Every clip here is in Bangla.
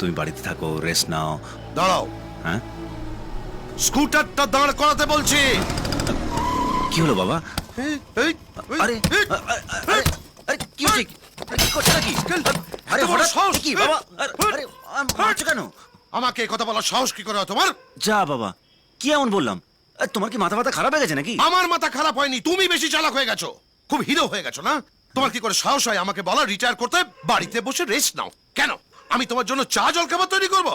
তুমি বাড়িতে থাকো রেস্ট নাও। দাঁড়াও। হ্যাঁ? স্কুটারটা দাঁড় করাতে বলছি। কি হলো বাবা? আরে কি হচ্ছে? কি আরে হঠাৎ সাহস? কি বাবা? আরে আরে, মারছো কেন? আমাকে কথা বলার সাহস কি করে তোমার? যা বাবা কি এমন বললাম? তোমার কি মাথা মাথা খারাপ হয়ে গেছে নাকি? আমার মাথা খারাপ হয়নি তুমি বেশি চালাক হয়ে গেছো। খুব হিরো হয়ে গেছো না? তোমার কি করে সাহস হয় আমাকে বলা? রিটায়ার করতে বাড়িতে বসে রেস্ট নাও। কেন? আমি তোমার জন্য চা জল খাবার তৈরি করব।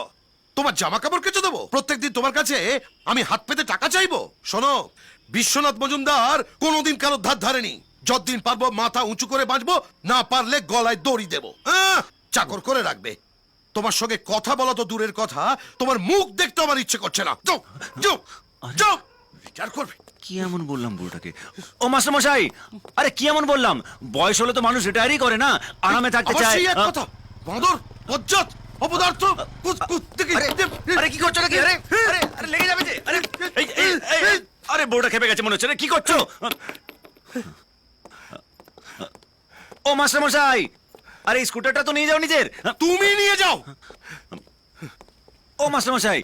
তোমার জামা কাপড় কেচে দেবো। প্রত্যেকদিন তোমার কাছে আমি হাত পেতে টাকা চাইব। শোনো বিশ্বনাথ মজুমদার কোনোদিন কারও ধার ধারেনি। যতদিন পারব মাথা উঁচু করে বাঁচবো না পারলে গলায় দড়ি দেবো। চাকর করে রাখবে। তোমার সঙ্গে কথা বলা তো দূরের কথা তোমার মুখ দেখতে আমার ইচ্ছে করছে না। যাও যাও যাও বিচার করবে। কি এমন বললাম বুড়োটাকে? ও মাস্টার মশাই আরে কি এমন বললাম? বয়স হলে তো মানুষ রিটায়ারই করে না আরামে থাকতে চায়। কথা বাঁদর। বজ্জাত অপদার্থ আরে আরে কি করছ নাকি? আরে আরে আরে লেগে যাবে যে। আরে এই এই এই, এই, আরে বউটা খেপে গেছে মনে হচ্ছে। কি করছ? ও মাস্টার মশাই আরে স্কুটারটা তো নিয়ে যাও নিজের। তুমি নিয়ে যাও। ও মাস্টার মশাই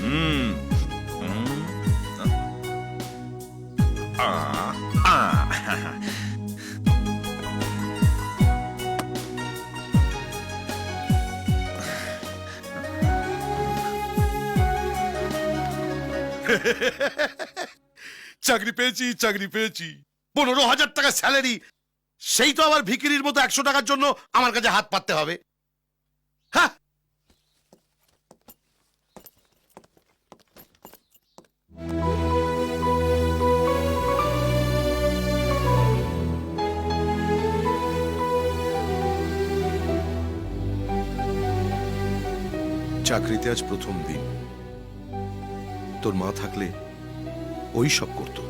হুম চাকরি পেয়েছি চাকরি পেয়েছি। পনেরো হাজার টাকা স্যালারি সেই তো আবার ভিকিরির মতো একশো টাকার জন্য আমার কাছে হাত পাততে হবে। হ্যাঁ চাকরিতে আজ প্রথম দিন। তোর মা থাকলে ওই সব করতো।